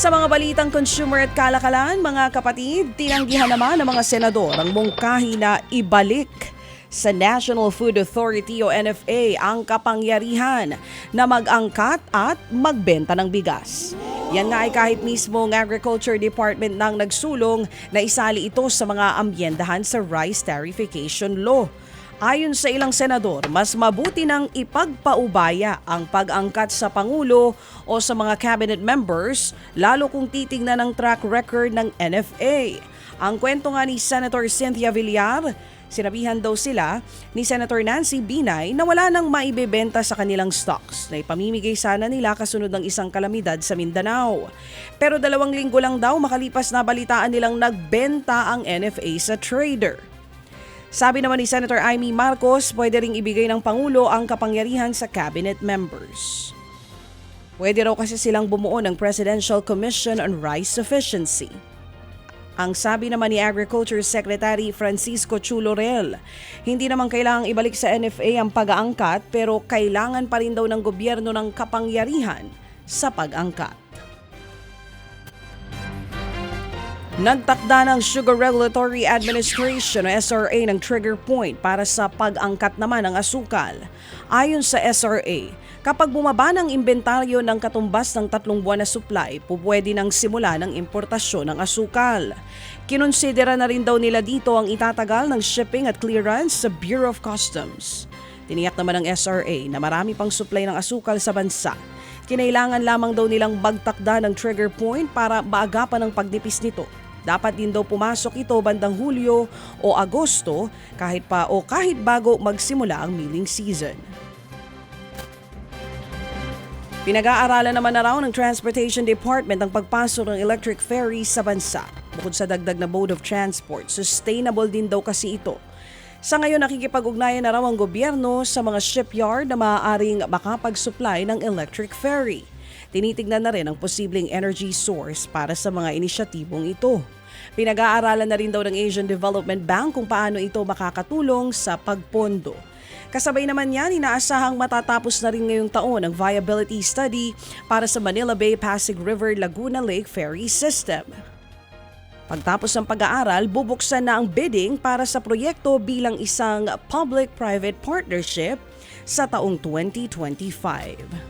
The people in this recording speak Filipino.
Sa mga balitang consumer at kalakalan, mga kapatid, tinanggihan naman ng mga senador ang mungkahi na ibalik sa National Food Authority o NFA ang kapangyarihan na mag-angkat at magbenta ng bigas. Yan nga ay kahit mismo ang Agriculture Department nang nagsulong na isali ito sa mga amyendahan sa Rice Tarification Law. Ayon sa ilang senador, mas mabuti nang ipagpaubaya ang pag-angkat sa Pangulo o sa mga cabinet members lalo kung titingnan ang track record ng NFA. Ang kwento nga ni Senator Cynthia Villar, sinabihan daw sila ni Senator Nancy Binay na wala nang maibebenta sa kanilang stocks na ipamimigay sana nila kasunod ng isang kalamidad sa Mindanao. Pero dalawang linggo lang daw makalipas na balitaan nilang nagbenta ang NFA sa trader. Sabi naman ni Senator Amy Marcos, pwede ring ibigay ng Pangulo ang kapangyarihan sa cabinet members. Pwede raw kasi silang bumuo ng Presidential Commission on Rice Sufficiency. Ang sabi naman ni Agriculture Secretary Francisco Chulorel, hindi naman kailangang ibalik sa NFA ang pag-aangkat pero kailangan pa rin daw ng gobyerno ng kapangyarihan sa pag-angkat. Nagtakda ng Sugar Regulatory Administration o SRA ng trigger point para sa pag-angkat naman ng asukal. Ayon sa SRA, kapag bumaba ng inventaryo ng katumbas ng tatlong buwan na supply, pupwede nang simula ng importasyon ng asukal. Kinonsidera na rin daw nila dito ang itatagal ng shipping at clearance sa Bureau of Customs. Tiniyak naman ng SRA na marami pang supply ng asukal sa bansa. Kinailangan lamang daw nilang magtakda ng trigger point para maagapan ang pagdipis nito. Dapat din daw pumasok ito bandang Hulyo o Agosto kahit pa o kahit bago magsimula ang milling season. Pinag-aaralan naman na raw ng Transportation Department ang pagpasok ng electric ferry sa bansa. Bukod sa dagdag na mode of transport, sustainable din daw kasi ito. Sa ngayon, nakikipag-ugnayan na raw ang gobyerno sa mga shipyard na maaaring makapag-supply ng electric ferry. Tinitignan na rin ang posibleng energy source para sa mga inisyatibong ito. Pinag-aaralan na rin daw ng Asian Development Bank kung paano ito makakatulong sa pagpondo. Kasabay naman yan, inaasahang matatapos na rin ngayong taon ang viability study para sa Manila Bay Pasig River Laguna Lake Ferry System. Pagtapos ng pag-aaral, bubuksan na ang bidding para sa proyekto bilang isang public-private partnership sa taong 2025.